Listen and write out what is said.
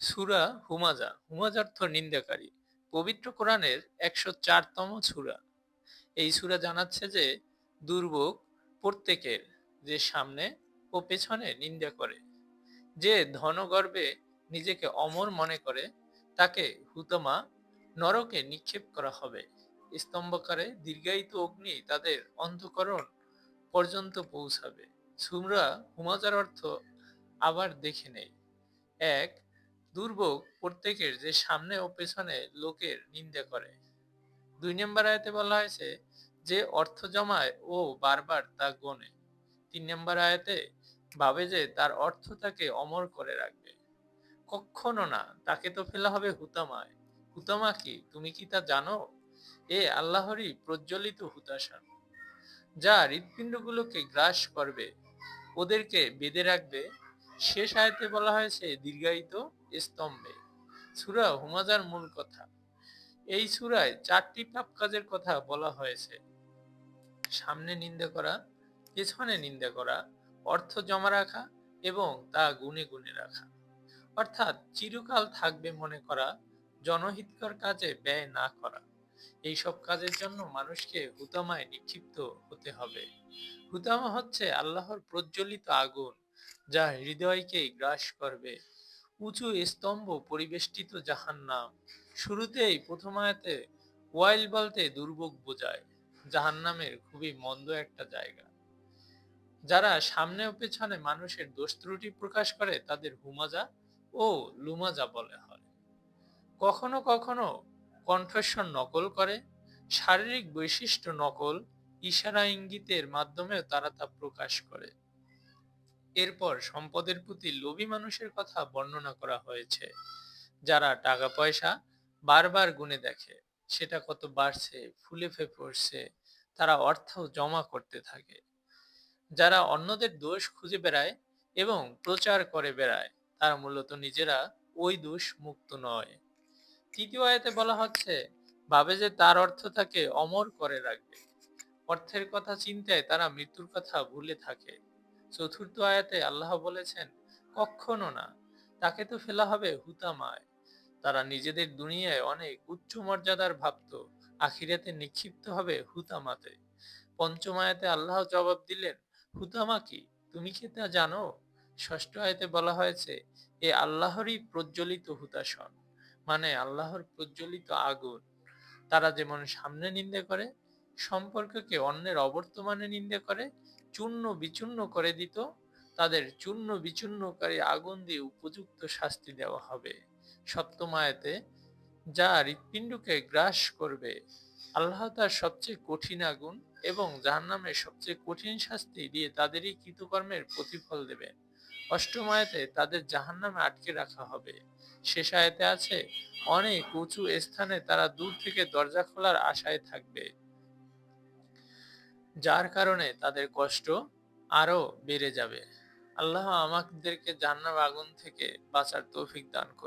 সূরা হুমাজা হুমাজা অর্থ নিন্দাকারী। পবিত্র কোরআনের একশো চারতম সূরা। এই সূরা জানাচ্ছে যে দুর্ভোগ প্রত্যেকের যে সামনে ও পেছনে নিন্দা করে। যে ধনগর্বে নিজেকে অমর মনে করে, তাকে হুতমা নরকে নিক্ষেপ করা হবে। স্তম্ভকারে দীর্ঘায়িত অগ্নি তাদের অন্ধকরণ পর্যন্ত পৌঁছাবে। সুমরা হুমাজার অর্থ আবার দেখে নেই। এক দুর্ভোগ প্রত্যেকের যে সামনে ও পেছনে লোকের নিন্দা করে। দুই নম্বর আয়াতে বলা হয়েছে যে অর্থ জমায় ও বারবার তা গনে। তিন নম্বর আয়াতে ভাবে যে তার অর্থ তাকে অমর করে রাখবে। কখনো না, তাকে তো ফেলা হবে হুতামায়। হুতামা কি? তুমি কি তা জানো? এ আল্লাহরই প্রজ্বলিত হুতাশা। যা হৃৎপিণ্ডগুলোকে গ্রাস করবে, ওদেরকে বেঁধে রাখবে শেষ আয়তে বলা হয়েছে, দীর্ঘায়িত স্তম্ভে। সুরা হুমাজার মূল কথা। এই সুরায় চারটি পাপ কাজের কথা বলা হয়েছে। সামনে নিন্দা করা, পেছনে নিন্দা করা, অর্থ জমা রাখা এবং তা গুনে গুনে রাখা। অর্থাৎ চিরকাল থাকবে মনে করা, জনহিতকর কাজে ব্যয় না করা। এইসব কাজের জন্য মানুষকে হুতামায় নিক্ষিপ্ত হতে হবে। হুতামা হচ্ছে আল্লাহর প্রজ্বলিত আগুন। যা হৃদয়কে গ্রাস করবে। উঁচু স্তম্ভ পরিবেষ্টিত জাহান্নাম। শুরুতেই প্রথম আয়াতে ওয়াইল বলতে দুর্ভোগ বোঝায়। জাহান্নামের খুবই মন্দ একটা জায়গা। যারা সামনে ও পেছনে মানুষের দোষ ত্রুটি প্রকাশ করে, তাদের হুমাজা ও লুমাজা বলে হয়। কখনো কখনো কণ্ঠস্বর নকল করে, শারীরিক বৈশিষ্ট্য নকল, ইশারা ইঙ্গিতের মাধ্যমেও তারা তা প্রকাশ করে। এরপর সম্পদের প্রতি লোভী মানুষের কথা বর্ণনা করা হয়েছে, যারা টাকা পয়সা বারবার গুনে দেখে। সেটা কত বাড়ছে, ফুলে ফে পড়ছে, তারা অর্থ জমা করতে থাকে। যারা অন্যদের দোষ খুঁজে বেড়ায় এবং প্রচার করে বেড়ায়, তারা মূলত নিজেরা ওই দোষ মুক্ত নয়। তৃতীয় আয়াতে বলা হচ্ছে, ভাবে যে তার অর্থ তাকে অমর করে রাখবে। অর্থের কথা চিন্তায় তারা মৃত্যুর কথা ভুলে থাকে। চতুর্থ আয়াতে আল্লাহ বলেছেন কখনো না, তাকে তো ফেলা হবে হুতামায়। তারা নিজেদের দুনিয়ায় অনেক উচ্চ মর্যাদার ভাবত, আখিরাতে নিক্ষিপ্ত হবে হুতামাতে। পঞ্চম আয়াতে আল্লাহ জবাব দিলেন, হুতামা কি? তুমি কি তা জানো? ষষ্ঠ আয়াতে বলা হয়েছে, এ আল্লাহরই প্রজ্বলিত হুতাসন মানে আল্লাহর প্রজ্বলিত আগুন। তারা যেমন সামনে নিন্দে করে, সম্পর্ককে অন্যের অবর্তমানে নিন্দে করে চূর্ণ বিচূর্ণ করে দিত, তাদের চূর্ণ বিচূর্ণকারী আগুন দিয়ে উপযুক্ত শাস্তি দেওয়া হবে। সপ্তমায়তে যা হৃৎপিণ্ডকে গ্রাস করবে, আল্লাহ তার সবচেয়ে কঠিন আগুন এবং জাহান্নামের সবচেয়ে কঠিন শাস্তি দিয়ে তাদেরই কৃতকর্মের প্রতিফল দেবেন অষ্টম আয়াতে, তাদের জাহান্নামে আটকে রাখা হবে। শেষ আয়াতে আছে, অনেক উঁচু স্থানে তারা দূর থেকে দরজা খোলার আশায় থাকবে। যার কারণে তাদের কষ্ট আরও বেড়ে যাবে। আল্লাহ আমাদেরকে জান্নাব আগুন থেকে বাঁচার তৌফিক দান করুন।